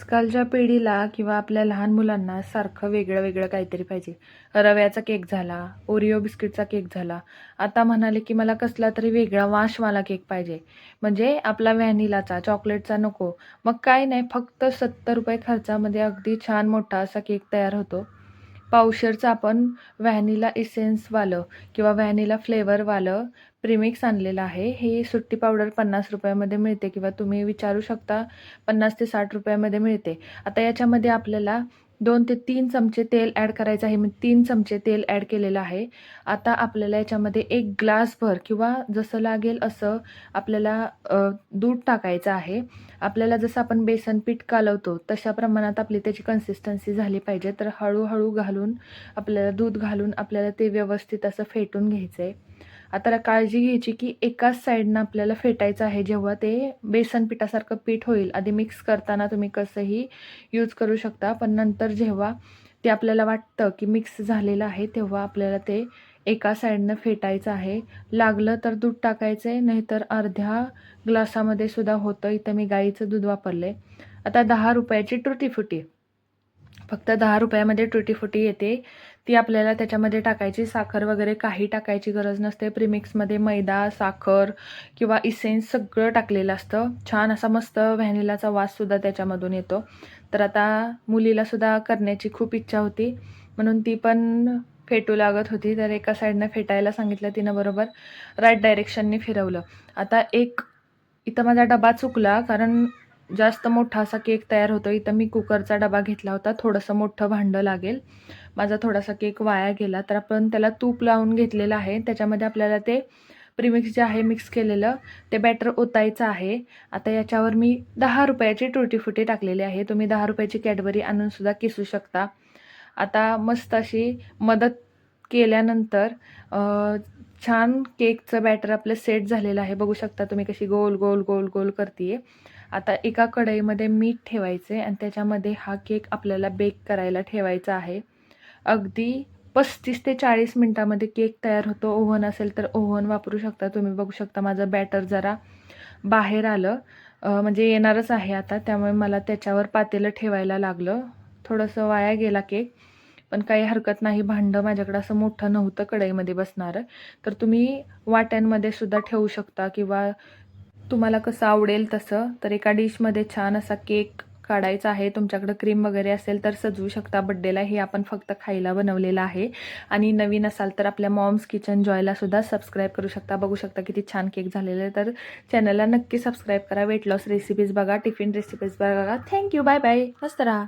आजकालच्या पिढीला किंवा आपल्या लहान मुलांना सारखं वेगळं वेगळं काहीतरी पाहिजे. रव्याचा केक झाला ओरिओ बिस्किटचा केक झाला. आता म्हणाले की मला कसला तरी वेगळा वाशवाला केक पाहिजे. म्हणजे आपला व्हॅनिलाचा चॉकलेटचा नको. मग काय नाही फक्त सत्तर रुपये खर्चामध्ये अगदी छान मोठा असा केक तयार होतो. पावशेरचं आपण व्हॅनिला इसेन्सवालं किंवा व्हॅनिला फ्लेवरवालं प्रिमिक्स आणलेलं आहे. हे सुट्टी पावडर पन्नास रुपयामध्ये मिळते किंवा तुम्ही विचारू शकता पन्नास ते साठ रुपयामध्ये मिळते. आता याच्यामध्ये आपल्याला दोन ते तीन चमचे तेल ॲड करायचं आहे. मी तीन चमचे तेल ॲड केलेलं आहे. आता आपल्याला याच्यामध्ये एक ग्लासभर किंवा जसं लागेल असं आपल्याला दूध टाकायचं आहे. आपल्याला जसं आपण बेसन पीठ कालवतो तशा प्रमाणात आपली त्याची कन्सिस्टन्सी झाली पाहिजे. तर हळूहळू घालून आपल्याला दूध घालून आपल्याला ते व्यवस्थित असं फेटून घ्यायचं आहे आता काळजी घ्यायची की एकाच साईडनं आपल्याला फेटायचं आहे. जेव्हा ते बेसन पिठासारखं पीठ होईल आधी मिक्स करताना तुम्ही कसंही यूज करू शकता. पण नंतर जेव्हा ते आपल्याला वाटतं की मिक्स झालेलं आहे तेव्हा आपल्याला ते एका साईडनं फेटायचं आहे. लागलं तर दूध टाकायचं आहे नाहीतर अर्ध्या ग्लासामध्ये सुद्धा होतं. इथं मी गाईचं दूध वापरलं आहे आता दहा रुपयाची टुटी फुटी फक्त दहा रुपयामध्ये टुटी फुटी येते. ती आपल्याला त्याच्यामध्ये टाकायची. साखर वगैरे काही टाकायची गरज नसते. प्रिमिक्समध्ये मैदा साखर किंवा इसेन्स सगळं टाकलेलं असतं. छान असा मस्त व्हॅनिलाचा वाससुद्धा त्याच्यामधून येतो. तर आता मुलीलासुद्धा करण्याची खूप इच्छा होती. म्हणून ती पण फेटू लागत होती. तर एका साईडनं फेटायला सांगितलं तिनं बरोबर. राईट डायरेक्शनने फिरवलं. आता एक इथं माझा डबा चुकला. कारण जास्त मोठा असा केक तयार होतो इथं मी कुकरचा डबा घेतला होता. थोडंसं मोठं भांडं लागेल. माझा थोडासा केक वाया गेला. तर आपण त्याला तूप लावून घेतलेलं आहे. त्याच्यामध्ये आपल्याला ते प्रीमिक्स जे आहे मिक्स केलेलं ते बॅटर ओतायचं आहे. आता याच्यावर मी दहा रुपयाची टुटी फुटी टाकलेली आहे. तुम्ही दहा रुपयाची कॅडबरी आणूनसुद्धा किसू शकता. आता मस्त अशी मदत केल्यानंतर छान केकचं बॅटर आपलं सेट झालेलं आहे. बघू शकता तुम्ही कशी गोल गोल गोल गोल करते आता एका कढईमध्ये मीठ ठेवायचे आणि त्याच्यामध्ये हा केक आपल्याला बेक करायला ठेवायचा आहे. अगदी पस्तीस ते चाळीस मिनटामध्ये केक तयार होतो. ओव्हन असेल तर ओव्हन वापरू शकता. तुम्ही बघू शकता माझं बॅटर जरा बाहेर आलं. म्हणजे येणारच आहे आता. त्यामुळे मला त्याच्यावर पातेलं ठेवायला लागलं. थोडंसं वाया गेला केक. पण काही हरकत नाही. भांडं माझ्याकडं असं मोठं नव्हतं कढईमध्ये बसणारं. तर तुम्ही वाट्यांमध्ये सुद्धा ठेवू शकता किंवा तुम्हाला कसं आवडेल तसं तर एका डिशमध्ये छान असा केक काढायचा आहे. तुमच्याकडं क्रीम वगैरे असेल तर सजवू शकता. बड्डेला हे आपण फक्त खायला बनवलेलं आहे. आणि नवीन असाल तर आपल्या मॉम्स किचन जॉयला सुद्धा सबस्क्राईब करू शकता. बघू शकता किती छान केक झालेलं आहे. तर चॅनलला नक्की सबस्क्राईब करा. वेट लॉस रेसिपीज बघा. टिफिन रेसिपीज बघा. थँक्यू बाय बाय मस्त राहा.